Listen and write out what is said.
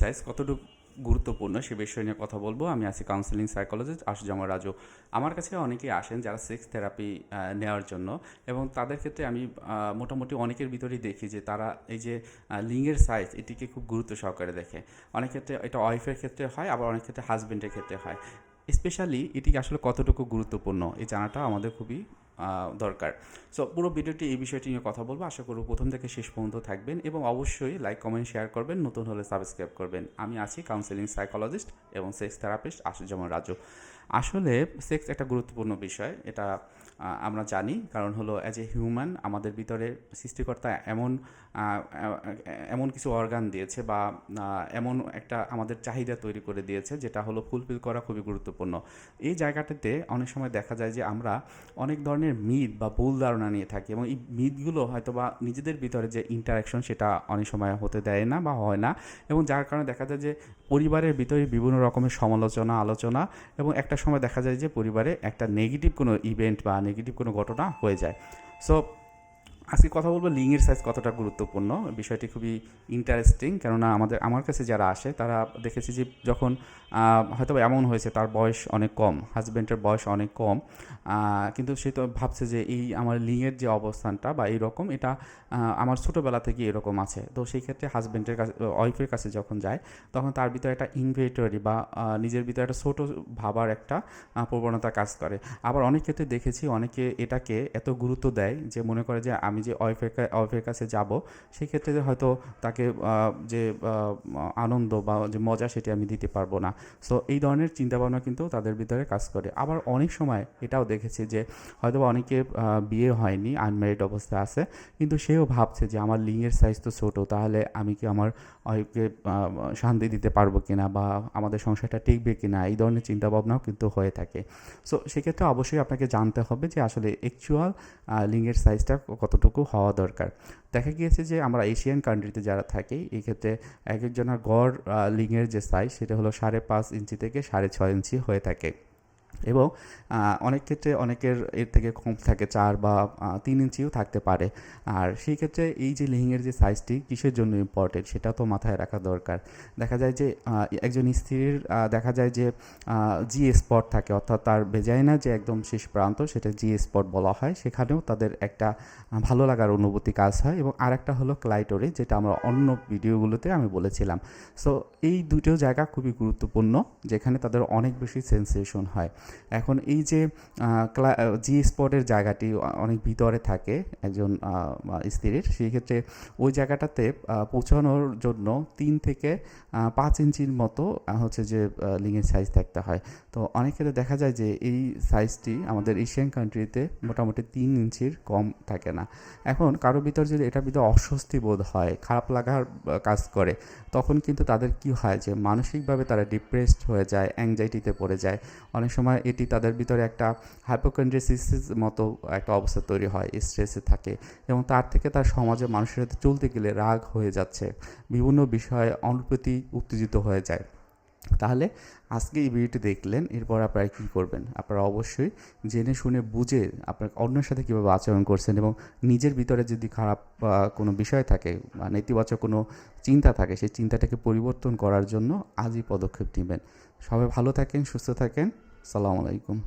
Size কতটুকু গুরুত্বপূর্ণ সে বিষয় নিয়ে কথা বলব। আমি আছি কাউন্সিলিং সাইকোলজিস্ট আশুজামা রাজু। আমার কাছে অনেকেই আসেন যারা সেক্স থেরাপি নেওয়ার জন্য এবং তাদের ক্ষেত্রে আমি মোটামুটি অনেকের ভিতরেই দেখি যে তারা এই যে লিঙ্গের সাইজ এটিকে খুব গুরুত্ব সহকারে দেখে। অনেক ক্ষেত্রে এটা ওয়াইফের ক্ষেত্রে হয়, আবার অনেক ক্ষেত্রে হাজবেন্ডের ক্ষেত্রে হয়। স্পেশালি এটি আসলে কতটুকু গুরুত্বপূর্ণ, এই জানাটা আমাদের খুবই দরকার। সো পুরো ভিডিওটি এই বিষয়টি নিয়ে কথা বলব। আশা করব প্রথম থেকে শেষ পর্যন্ত থাকবেন এবং অবশ্যই লাইক কমেন্ট শেয়ার করবেন। নতুন হলে সাবস্ক্রাইব করবেন। আমি আছি কাউন্সিলিং সাইকোলজিস্ট এবং সেক্স থেরাপিস্ট আশুজামান রাজু। আসলে সেক্স একটা গুরুত্বপূর্ণ বিষয়, এটা আমরা জানি। কারণ হলো অ্যাজ এ হিউম্যান আমাদের ভিতরে সৃষ্টিকর্তা এমন এমন কিছু অর্গান দিয়েছে বা এমন একটা আমাদের চাহিদা তৈরি করে দিয়েছে, যেটা হলো ফুলফিল করা খুবই গুরুত্বপূর্ণ। এই জায়গাটাতে অনেক সময় দেখা যায় যে, আমরা অনেক ধরনের মিথ বা ভুল ধারণা নিয়ে থাকি এবং এই মিথগুলো হয়তো বা নিজেদের ভিতরে যে ইন্টারাকশন সেটা অনেক সময় হতে দেয় না বা হয় না। এবং যার কারণে দেখা যায় যে পরিবারের ভিতরে বিভিন্ন রকমের সমালোচনা, আলোচনা এবং একটা সময় দেখা যায় যে পরিবারে একটা নেগেটিভ কোনো ইভেন্ট বা নেগেটিভ কোনো ঘটনা হয়ে যায়। সো আজকে কথা বলব লিঙ্গের সাইজ কতটা গুরুত্বপূর্ণ, বিষয়টি খুবই ইন্টারেস্টিং কেননা আমাদের, আমার কাছে যারা আসে তারা দেখেছি যে যখন হয়তো এমন হয়েছে তার বয়স অনেক কম হাজব্যান্ডের বয়স অনেক কম কিন্তু সে তো ভাবছে যে এই আমার লিঙ্গের যে অবস্থানটা বা এইরকম এটা আমার ছোটোবেলা থেকে এরকম আছে। তো সেই ক্ষেত্রে হাজব্যান্ডের কাছে ওয়াইফের কাছে যখন যায়, তখন তার ভিতরে একটা ইনভেটরি বা নিজের ভিতরে একটা ছোটো ভাবার একটা প্রবণতা কাজ করে। আবার অনেক ক্ষেত্রে দেখেছি অনেকে এটাকে এত গুরুত্ব দেয় যে মনে করে যে আমি যে ওয়াইফের কাছে যাব সেই ক্ষেত্রে যে হয়তো তাকে যে আনন্দ বা যে মজা সেটি আমি দিতে পারব না। সো, এই ধরনের চিন্তাভাবনা কিন্তু তাদের ভিতরে কাজ করে। আবার অনেক সময় এটাও দেখেছি যে হয়তো অনেকে বিয়ে হয়নি আনম্যারিড অবস্থায় আছে, কিন্তু সেও ভাবছে যে, আমার লিঙ্গের সাইজ তো ছোটো, তাহলে আমি কি আমার ওয়াইফকে শান্তি দিতে পারব কিনা বা আমাদের সংসারটা টিকবে কিনা? এই ধরনের চিন্তাভাবনাও কিন্তু হয়ে থাকে। সো, সেক্ষেত্রে অবশ্যই আপনাকে জানতে হবে যে, আসলে অ্যাকচুয়াল লিঙ্গের সাইজটা কতটুকু হওয়া দরকার। দেখা গিয়েছে যে আমরা এশিয়ান কান্ট্রিতে যারা থাকি, এই ক্ষেত্রে এক একজনের গড় লিঙ্গের যে সাইজ সেটা হলো সাড়ে পাঁচ ইঞ্চি থেকে সাড়ে ছয় ইঞ্চি হয়ে থাকে। এবং অনেক ক্ষেত্রে অনেকের এর থেকে কম থাকে, চার বা তিন ইঞ্চিও থাকতে পারে। আর সেই ক্ষেত্রে এই যে লিঙ্গের যে সাইজটি কিসের জন্য ইম্পর্টেন্ট সেটা তো মাথায় রাখা দরকার। দেখা যায় যে একজন স্ত্রীর দেখা যায় যে জি স্পট থাকে, অর্থাৎ তার বেজাইনা যে একদম শেষ প্রান্ত, সেটা জি স্পট বলা হয়। সেখানেও তাদের একটা ভালো লাগার অনুভূতি কাজ হয় এবং আরেকটা হলো ক্লাইটোরে যেটা আমরা অন্য ভিডিওগুলোতে আমি বলেছিলাম। সো এই দুটো জায়গা খুবই গুরুত্বপূর্ণ, যেখানে তাদের অনেক বেশি সেন্সেশন হয়। এখন এই যে জি স্পটের জায়গাটি অনেক ভিতরে থাকে একজন স্ত্রীর, সেই ক্ষেত্রে ওই জায়গাটাতে পৌঁছানোর জন্য তিন থেকে পাঁচ ইঞ্চির মতো হচ্ছে যে লিঙ্গের সাইজ থাকতে হয়। তো অনেক ক্ষেত্রে দেখা যায় যে, এই সাইজটি আমাদের এশিয়ান কান্ট্রিতে মোটামুটি তিন ইঞ্চির কম থাকে না। এখন কারও ভিতর যদি এটার ভিতরে অস্বস্তি বোধ হয়, খারাপ লাগার কাজ করে, তখন কিন্তু তাদের কি হয় যে, মানসিকভাবে তারা ডিপ্রেসড হয়ে যায় অ্যাংজাইটিতে পড়ে যায়। অনেক সময় এটি তাদের ভিতরে একটা হাইপোকন্ড্রেসিসের মতো একটা অবস্থা তৈরি হয় স্ট্রেসে থাকে এবং তার থেকে তার সমাজে মানুষের সাথে চলতে গেলে রাগ হয়ে যাচ্ছে, বিভিন্ন বিষয়ে অনুপ্রতি উত্তেজিত হয়ে যায়। তাহলে আজকে এই ভিডিওটি দেখলেন, এরপর আপনারা কী করবেন? আপনারা অবশ্যই জেনে শুনে বুঝে আপনার অন্যের সাথে কীভাবে আচরণ করছেন এবং নিজের ভিতরে যদি খারাপ কোনো বিষয় থাকে বা নেতিবাচক কোনো চিন্তা থাকে, সেই চিন্তাটাকে পরিবর্তন করার জন্য আজই পদক্ষেপ নেবেন। সবাই ভালো থাকেন, সুস্থ থাকেন। সালামু আলাইকুম।